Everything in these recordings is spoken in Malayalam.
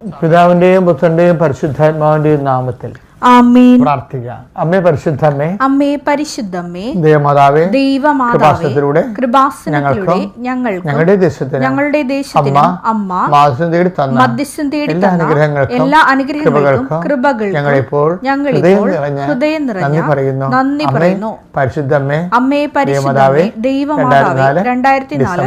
പിതാവിന്റെയും പുത്രന്റെയും പരിശുദ്ധാത്മാവിന്റെയും നാമത്തിൽ പ്രാർത്ഥിക്കാം. അമ്മേ പരിശുദ്ധമ്മേ അമ്മേ പരിശുദ്ധമ്മേ ദേവമാതാവേ ദൈവമാതാവേ കൃപാസനത്തിലൂടെ ഞങ്ങൾക്ക് ഞങ്ങളുടെ ദേശത്തിന് ഞങ്ങളുടെ ദേശത്തിനും അമ്മ തേടി തന്ന മധ്യസ്ഥം തേടി എല്ലാ അനുഗ്രഹങ്ങൾക്കും എല്ലാ അനുഗ്രഹങ്ങൾക്കും കൃപകൾക്കും ഞങ്ങളിപ്പോൾ ഞങ്ങളിപ്പോൾ ഹൃദയം നിറഞ്ഞ നന്ദി പറയുന്നു. നന്ദി പറയുന്നു. പരിശുദ്ധമ്മേ അമ്മേ പരിശുദ്ധമേ ദൈവമാതാവേ രണ്ടായിരത്തി നാല്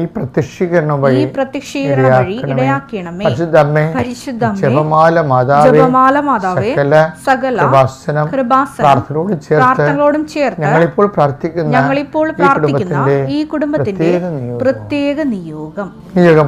ഈ പ്രത്യക്ഷീകരണം വഴി പ്രത്യക്ഷീകരണം വഴി ഇടയാക്കണമേ. പരിശുദ്ധമ്മേ പരിശുദ്ധമേ ജപമാല മാതാവേ ജപമാല മാതാവേ സകല സകല കൃപാസനം കൃപാസനം ചേർത്ത് പ്രാർത്ഥനകളോടും ചേർത്ത് ഞങ്ങളിപ്പോൾ പ്രാർത്ഥിക്കുന്ന ഞങ്ങളിപ്പോൾ ഈ പ്രാർത്ഥിക്കുന്ന കുടുംബത്തിന്റെ ഈ കുടുംബത്തിന്റെ പ്രത്യേക നിയോഗം. നിയോഗം. നിയോഗം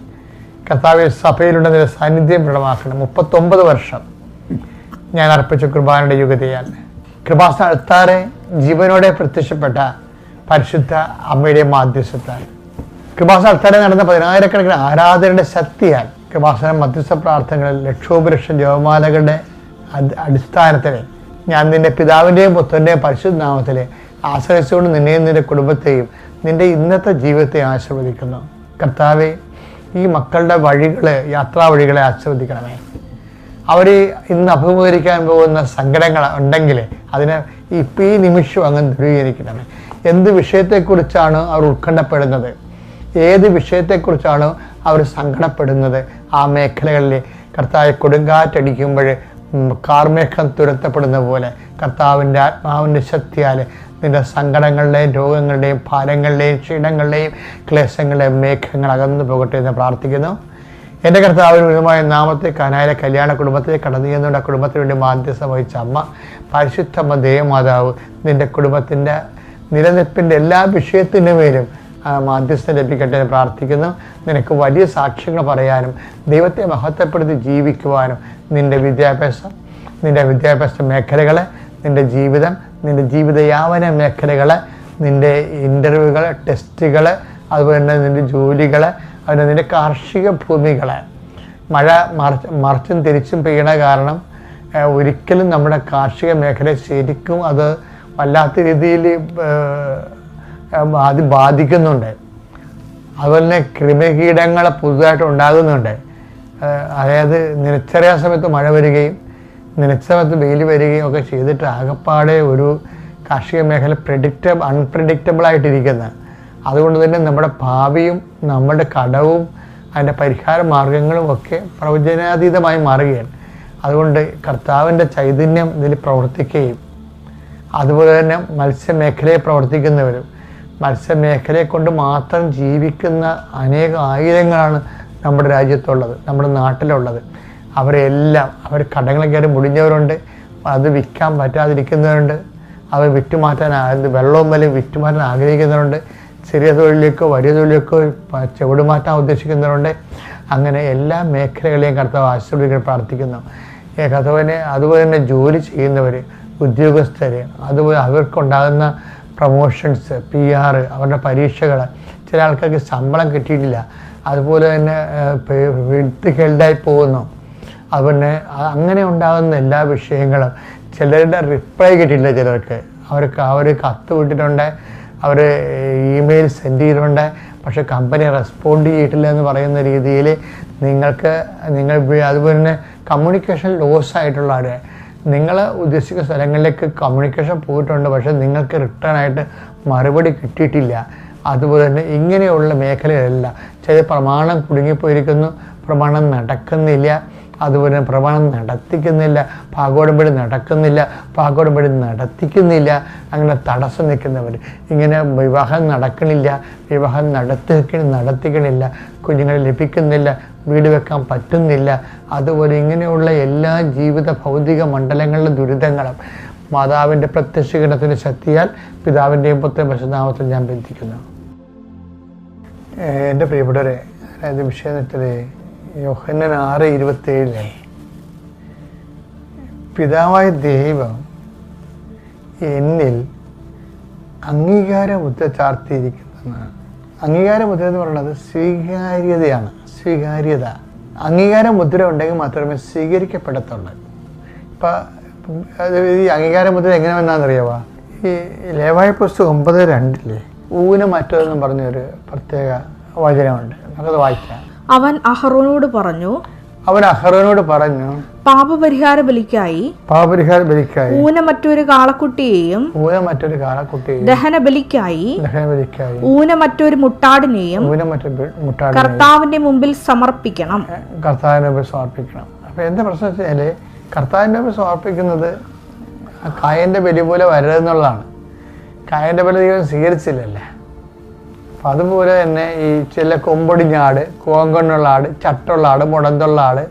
കർത്താവ് സഭയിലുള്ള നിന്റെ സാന്നിധ്യം ദൃഢമാക്കണം. മുപ്പത്തൊമ്പത് വർഷം ഞാൻ അർപ്പിച്ച കൃപാനയുടെ യുഗതിയാൽ. കൃപാസ അൾത്താറെ ജീവനോടെ പ്രത്യക്ഷപ്പെട്ട പരിശുദ്ധ അമ്മയുടെ മാധ്യസ്ഥത്താൽ. കൃപാസന അൾത്താരെ നടന്ന പതിനായിരക്കണക്കിന് ആരാധനയുടെ ശക്തിയാൽ കൃപാസന മധ്യസ്ഥ പ്രാർത്ഥനകളിൽ ലക്ഷോപലക്ഷം ജപമാലകളുടെ അടി- അടിസ്ഥാനത്തിൽ ഞാൻ നിന്റെ പിതാവിന്റെയും പുത്രന്റെയും പരിശുദ്ധ നാമത്തിൽ ആശ്രയിച്ചുകൊണ്ട് നിന്നെയും നിന്റെ കുടുംബത്തെയും നിന്റെ ഇന്നത്തെ ജീവിതത്തെ ആശീർവദിക്കുന്നു. കർത്താവെ ഈ മക്കളുടെ വഴികളെ യാത്രാ വഴികളെ ആസ്വദിക്കണമേ അവർ ഇന്ന് അഭിമുഖീകരിക്കാൻ പോകുന്ന സങ്കടങ്ങൾ ഉണ്ടെങ്കിൽ അതിനെ ഇപ്പം ഈ നിമിഷം അങ്ങ് ദൂരീകരിക്കണമേ എന്ത് വിഷയത്തെക്കുറിച്ചാണ് അവർ ഉത്കണ്ഠപ്പെടുന്നത്? ഏത് വിഷയത്തെക്കുറിച്ചാണ് അവർ സങ്കടപ്പെടുന്നത്? ആ മേഖലകളിൽ കർത്താവ് കൊടുങ്കാറ്റടിക്കുമ്പോൾ കാർമേഘം തുരത്തപ്പെടുന്ന പോലെ കർത്താവിന്റെ ആത്മാവിന്റെ ശക്തിയാൽ നിന്റെ സങ്കടങ്ങളുടെയും രോഗങ്ങളുടെയും ഭാരങ്ങളുടെയും ക്ഷീണങ്ങളുടെയും ക്ലേശങ്ങളുടെയും മേഘങ്ങൾ അകന്നു പോകട്ടെ എന്ന് പ്രാർത്ഥിക്കുന്നു. എന്റെ കർത്താവിന് വിധമായ നാമത്തെ കനായിലെ കല്യാണ കുടുംബത്തെ കടന്നു ചെന്നുകൊണ്ട് ആ കുടുംബത്തിന് വേണ്ടി മാധ്യസ്ഥ വഹിച്ച അമ്മ പരിശുദ്ധമ്മ ദേവമാതാവ് നിന്റെ കുടുംബത്തിന്റെ നിലനിൽപ്പിന്റെ എല്ലാ വിഷയത്തിന്റെ മേലും മാധ്യസ്ഥം ലഭിക്കട്ടെ എന്ന് പ്രാർത്ഥിക്കുന്നു. നിനക്ക് വലിയ സാക്ഷ്യങ്ങൾ പറയാനും ദൈവത്തെ മഹത്വപ്പെടുത്തി ജീവിക്കുവാനും നിന്റെ വിദ്യാഭ്യാസം നിന്റെ വിദ്യാഭ്യാസ മേഖലകൾ നിന്റെ ജീവിതം നിന്റെ ജീവിതയാവന മേഖലകൾ നിന്റെ ഇന്റർവ്യൂകൾ ടെസ്റ്റുകൾ അതുപോലെ തന്നെ നിന്റെ ജോലികൾ അതുപോലെ നിന്റെ കാർഷിക ഭൂമികളെ. മഴ മറിച്ച് മറിച്ചും തിരിച്ചും പെയ്യണ കാരണം ഒരിക്കലും നമ്മുടെ കാർഷിക മേഖല ശരിക്കും അത് വല്ലാത്ത രീതിയിൽ അത് ബാധിക്കുന്നുണ്ട്. അതുപോലെ തന്നെ കൃമികീടങ്ങൾ പുതുതായിട്ട് ഉണ്ടാകുന്നുണ്ട്. അതായത് നിലച്ചറിയാൻ സമയത്ത് മഴ വരികയും നിലച്ച സമയത്ത് വെയിൽ വരികയും ഒക്കെ ചെയ്തിട്ട് ആകപ്പാടെ ഒരു കാർഷിക മേഖല പ്രിഡിക്റ്റബ് അൺപ്രഡിക്റ്റബിൾ ആയിട്ടിരിക്കുന്നത് അതുകൊണ്ട് തന്നെ നമ്മുടെ ഭാവിയും നമ്മുടെ കടവും അതിന്റെ പരിഹാര മാർഗങ്ങളും ഒക്കെ പ്രവചനാതീതമായി മാറുകയാണ്. അതുകൊണ്ട് കർത്താവിന്റെ ചൈതന്യം ഇതിൽ പ്രവർത്തിക്കുകയും അതുപോലെ തന്നെ മത്സ്യമേഖലയെ പ്രവർത്തിക്കുന്നവരും മത്സ്യമേഖലയെ കൊണ്ട് മാത്രം ജീവിക്കുന്ന അനേക ആയിരങ്ങളാണ് നമ്മുടെ രാജ്യത്തുള്ളത് നമ്മുടെ നാട്ടിലുള്ളത്. അവരെല്ലാം അവർ കടങ്ങൾ കയറി മുടിഞ്ഞവരുണ്ട് അത് വിൽക്കാൻ പറ്റാതിരിക്കുന്നവരുണ്ട് അവർ വിറ്റുമാറ്റാൻ വെള്ളവും വലിയ വിറ്റുമാറ്റാൻ ആഗ്രഹിക്കുന്നവരുണ്ട് ചെറിയ തൊഴിലേക്കോ വലിയ തൊഴിലേക്കോ ചുവട് മാറ്റാൻ ഉദ്ദേശിക്കുന്നവരുണ്ട്. അങ്ങനെ എല്ലാ മേഖലകളെയും കർത്താവ് ആശീർവദിക്കാൻ പ്രാർത്ഥിക്കുന്നു. കർത്താവിനെ അതുപോലെ തന്നെ ജോലി ചെയ്യുന്നവർ ഉദ്യോഗസ്ഥർ അതുപോലെ അവർക്കുണ്ടാകുന്ന പ്രൊമോഷൻസ് പി ആർ അവരുടെ പരീക്ഷകൾ ചില ആൾക്കാർക്ക് ശമ്പളം കിട്ടിയിട്ടില്ല. അതുപോലെ തന്നെ വിത്ത് ഹെൽഡായി പോകുന്നു. അതുപോലെ അങ്ങനെ ഉണ്ടാകുന്ന എല്ലാ വിഷയങ്ങളും ചിലരുടെ റിപ്ലൈ കിട്ടിയില്ല ചിലർക്ക്. അവർക്ക് അവർ കത്ത് വിട്ടിട്ടുണ്ട് അവർ ഇമെയിൽ സെൻഡ് ചെയ്തിട്ടുണ്ട്. പക്ഷേ കമ്പനി റെസ്പോണ്ട് ചെയ്തിട്ടില്ല എന്ന് പറയുന്ന രീതിയിൽ നിങ്ങൾക്ക് നിങ്ങൾ അതുപോലെ തന്നെ കമ്മ്യൂണിക്കേഷൻ ലോസ് ആയിട്ടുള്ളവർ നിങ്ങൾ ഉദ്ദേശിക്കുന്ന സ്ഥലങ്ങളിലേക്ക് കമ്മ്യൂണിക്കേഷൻ പോയിട്ടുണ്ട് പക്ഷേ നിങ്ങൾക്ക് റിട്ടേൺ ആയിട്ട് മറുപടി കിട്ടിയിട്ടില്ല. അതുപോലെ തന്നെ ഇങ്ങനെയുള്ള മേഖലകളല്ല ചില പ്രമാണം കുടുങ്ങിപ്പോയിരിക്കുന്നു. പ്രമാണം നടക്കുന്നില്ല. അതുപോലെ പ്രമാണം നടത്തിക്കുന്നില്ല പാകോടമ്പടി നടക്കുന്നില്ല പാകോടമ്പടി നടത്തിക്കുന്നില്ല അങ്ങനെ തടസ്സം നിൽക്കുന്നവർ ഇങ്ങനെ വിവാഹം നടക്കണില്ല വിവാഹം നടത്തി നടത്തിക്കണില്ല കുഞ്ഞുങ്ങളെ ലഭിക്കുന്നില്ല വീട് വെക്കാൻ പറ്റുന്നില്ല അതുപോലെ ഇങ്ങനെയുള്ള എല്ലാ ജീവിത ഭൗതിക മണ്ഡലങ്ങളിലെ ദുരിതങ്ങളും മാതാവിന്റെ പ്രത്യക്ഷീകരണത്തിന്റെ ശക്തിയാൽ പിതാവിന്റെയും പുത്രൻ പ്രശ്നാമത്തിൽ ഞാൻ ബന്ധിക്കുന്നു. എന്റെ പ്രിയപ്പെട്ടവരെ അതായത് വിഷയം എന്ന് വെച്ചാൽ യോഹന്നൻ ആറ് ഇരുപത്തേഴിലെ പിതാവായ ദൈവം എന്നിൽ അംഗീകാര മുദ്ര ചാർത്തിയിരിക്കുന്നതാണ്. അംഗീകാര മുദ്ര എന്ന് പറയുന്നത് സ്വീകാര്യതയാണ്. സ്വീകാര്യത. അംഗീകാര മുദ്ര ഉണ്ടെങ്കിൽ മാത്രമേ സ്വീകരിക്കപ്പെടത്തുള്ളൂ. ഇപ്പം ഈ അംഗീകാര മുദ്ര എങ്ങനെ വന്നാന്നറിയാവാ? ഈ ലേവായ പുസ്തകം ഒമ്പത് രണ്ടില്ലേ ഊന മറ്റതെന്നും പറഞ്ഞൊരു പ്രത്യേക വചനമുണ്ട്. നമുക്കത് വായിക്കാം. അവൻ അഹറോനോട് പറഞ്ഞു അവൻ അഹ്റോനോട് പറഞ്ഞു പാപപരിഹാര ബലിക്കായി പാപപരിഹാര ബലിക്കായി ഊന മറ്റൊരു കാളക്കുട്ടിയെയും ഊന മറ്റൊരു കാളക്കുട്ടിയെയും ദഹന ബലിക്കായി ദഹന ബലിക്കായി ഊന മറ്റൊരു മുട്ടാടിനെയും ഊന മറ്റൊരു മുട്ടാടിനെയും കർത്താവിന്റെ മുമ്പിൽ സമർപ്പിക്കണം. കർത്താവിന്റെ മുമ്പിൽ സമർപ്പിക്കണം. അപ്പോൾ എന്താ പ്രശ്നം വെച്ചാൽ കർത്താവിന്റെ മുമ്പിൽ സമർപ്പിക്കുന്നത് കായന്റെ ബലി പോലെ വരരുതെന്നുള്ളതാണ്. കായന്റെ ബലി സ്വീകരിച്ചില്ലല്ലേ? അതുപോലെ തന്നെ ഈ ചില കൊമ്പൊടിഞ്ഞ കോങ്കണ്ണുള്ള ആട് ചട്ടുള്ള ആട് മുടന്തുള്ള ആട്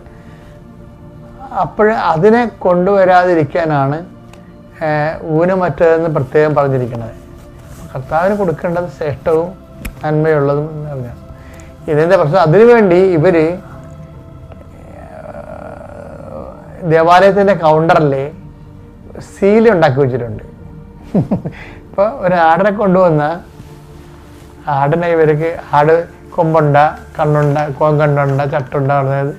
അപ്പോൾ അതിനെ കൊണ്ടുവരാതിരിക്കാനാണ് ഊനമറ്റതെന്ന് പ്രത്യേകം പറഞ്ഞിരിക്കുന്നത്. കർത്താവിന് കൊടുക്കേണ്ടത് ശ്രേഷ്ഠവും നന്മയുള്ളതും എന്ന് പറഞ്ഞാൽ. ഇതിന്റെ പ്രശ്നം അതിനുവേണ്ടി ഇവർ ദേവാലയത്തിന്റെ കൗണ്ടറിൽ സീൽ ഉണ്ടാക്കി വെച്ചിട്ടുണ്ട്. ഇപ്പോൾ ഒരു ആടിനെ കൊണ്ടുവന്ന ആടിനെ ഇവർക്ക് ആട് കൊമ്പുണ്ട കണ്ണുണ്ട കോങ്കണ്ണുണ്ട ചട്ടുണ്ട പറഞ്ഞത്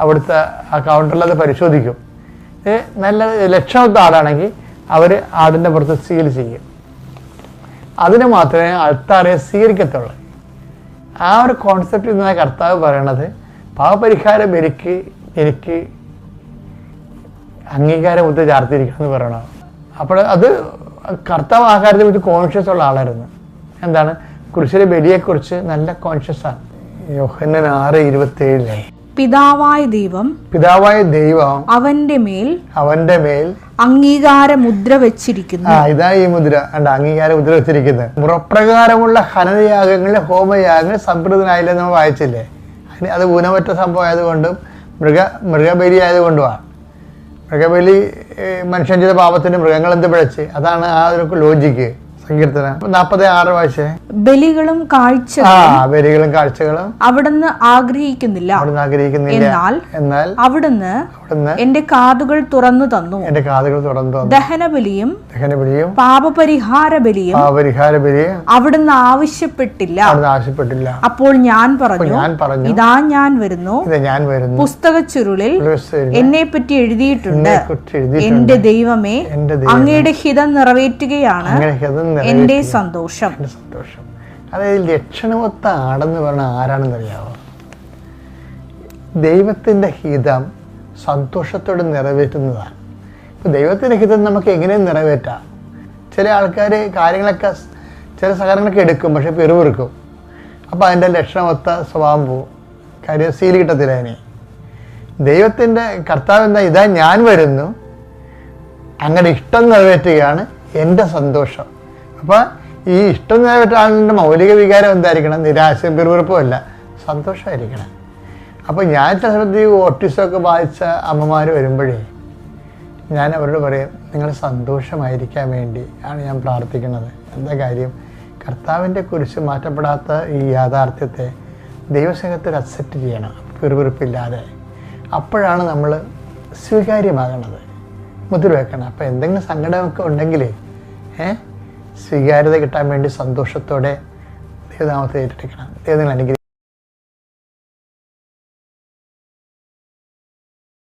അവിടുത്തെ ആ കൗണ്ടറിൽ അത് പരിശോധിക്കും. നല്ല ലക്ഷണത്തെ ആടാണെങ്കിൽ അവർ ആടിന്റെ പുറത്ത് സീൽ ചെയ്യും. അതിന് മാത്രമേ അൾത്താറെ സ്വീകരിക്കത്തുള്ളൂ. ആ ഒരു കോൺസെപ്റ്റിൽ നിന്ന് കർത്താവ് പറയണത് പാവപരിഹാരം എനിക്ക് എനിക്ക് അംഗീകാരം ഒത്തു ചാർത്തിയിരിക്കണം എന്ന് പറയണം അപ്പോൾ അത് കർത്താവ് ആ കാര്യത്തെ കുറിച്ച് കോൺഷ്യസ് ഉള്ള ആളായിരുന്നു. എന്താണ്? കുരിശിലെ ബലിയെക്കുറിച്ച് നല്ല കോൺഷ്യസ് ആണ്. യോഹന്നൻ ആറ് ഇരുപത്തേഴിലെ. പിതാവായ ദൈവം പിതാവായ ദൈവം അവന്റെ മേൽ അവന്റെ മേൽ അംഗീകാര മുദ്ര വെച്ചിരിക്കുന്നു. ആ ഇതാ ഈ മുദ്ര. കണ്ട? അംഗീകാര മുദ്ര വെച്ചിരിക്കുന്നത്. മുറപ്രകാരമുള്ള ഹനനയാഗങ്ങളിൽ ഹോമയാഗങ്ങൾ സംപ്രദനായില്ല നമ്മൾ വായിച്ചില്ലേ? അതിന് അത് ഊനമറ്റ സംഭവം ആയതുകൊണ്ടും മൃഗ മൃഗബലി ആയതുകൊണ്ടുമാണ് മൃഗബലി മനുഷ്യൻ ചെയ്ത പാപത്തിന് മൃഗങ്ങൾ എന്ത് പിഴച്ച്? അതാണ് ആ ഒരു ലോജിക്ക് സങ്കീർത്തനം. ആറ് വായിച്ചേ? ബലികളും കാഴ്ച ആ ബലികളും കാഴ്ചകളും അവിടുന്ന് ആഗ്രഹിക്കുന്നില്ല. അവിടുന്ന് ആഗ്രഹിക്കുന്നില്ല. എന്നാൽ എന്നാൽ അവിടുന്ന് അവിടുന്ന് എന്റെ കാതുകൾ തുറന്നു തന്നു. എന്റെ കാതുകൾ തുറന്നു തന്നു. ദഹനബലിയും ദഹനബലിയും പാപപരിഹാര ബലിയും പാപരിഹാര ബലിയും അവിടുന്ന് ആവശ്യപ്പെട്ടില്ല. അവിടുന്ന് ആവശ്യപ്പെട്ടില്ല. അപ്പോൾ ഞാൻ പറഞ്ഞു ഞാൻ പറഞ്ഞു ഇതാ ഞാൻ വരുന്നു. ഇത് ഞാൻ വരുന്നു. പുസ്തക ചുരുളിൽ എന്നെ പറ്റി എഴുതിയിട്ടുണ്ട്. എന്റെ ദൈവമേ എന്റെ അങ്ങയുടെ ഹിതം നിറവേറ്റുകയാണ്. അങ്ങനെ അത് എന്റെ സന്തോഷം. സന്തോഷം. അതായത് ലക്ഷണമൊത്ത ആടെന്ന് പറഞ്ഞ ആരാണെന്ന് അറിയാവോ ദൈവത്തിന്റെ ഹിതം സന്തോഷത്തോടെ നിറവേറ്റുന്നതാണ്. ഇപ്പം ദൈവത്തിന്റെ ഹിതം നമുക്ക് എങ്ങനെ നിറവേറ്റാം. ചില ആൾക്കാർ കാര്യങ്ങളൊക്കെ ചില സഹകരണങ്ങളൊക്കെ എടുക്കും പക്ഷെ പെറുപിറുക്കും. അപ്പോൾ അതിന്റെ ലക്ഷണമൊത്ത സ്വഭാവം പോവും. കാര്യം സീൽ കിട്ടത്തില്ല അതിന് ദൈവത്തിന്റെ കർത്താവ് എന്താ ഇതാ ഞാൻ വരുന്നു. അങ്ങനെ ഇഷ്ടം നിറവേറ്റുകയാണ് എന്റെ സന്തോഷം. അപ്പോൾ ഈ ഇഷ്ടം നേരിട്ടാളിന്റെ മൗലിക വികാരം എന്തായിരിക്കണം? നിരാശയും പിറുപിറപ്പും അല്ല സന്തോഷമായിരിക്കണം. അപ്പോൾ ഞാൻ ചില ശ്രദ്ധ ഈ ഓട്ടിസമൊക്കെ ബാധിച്ച അമ്മമാർ വരുമ്പോഴേ ഞാൻ അവരോട് പറയും നിങ്ങൾ സന്തോഷമായിരിക്കാൻ വേണ്ടി ആണ് ഞാൻ പ്രാർത്ഥിക്കുന്നത്. എന്താ കാര്യം? കർത്താവിന്റെ കുരിശ് മാറ്റപ്പെടാത്ത ഈ യാഥാർത്ഥ്യത്തെ ദൈവസ്നേഹത്തിൽ അക്സെപ്റ്റ് ചെയ്യണം. പിറുപിറുപ്പില്ലാതെ. അപ്പോഴാണ് നമ്മൾ സ്വീകാര്യമാകണത്. മുതിർവെക്കണം വെക്കണം. അപ്പോൾ എന്തെങ്കിലും സങ്കടമൊക്കെ ഉണ്ടെങ്കിൽ ഏ? സ്വീകാര്യത കിട്ടാൻ വേണ്ടി സന്തോഷത്തോടെ ദൈവനാമത്തെ ഏറ്റെടുക്കണം ദൈവങ്ങൾ നിങ്ങൾ അനുഗ്രഹിക്കട്ടെ.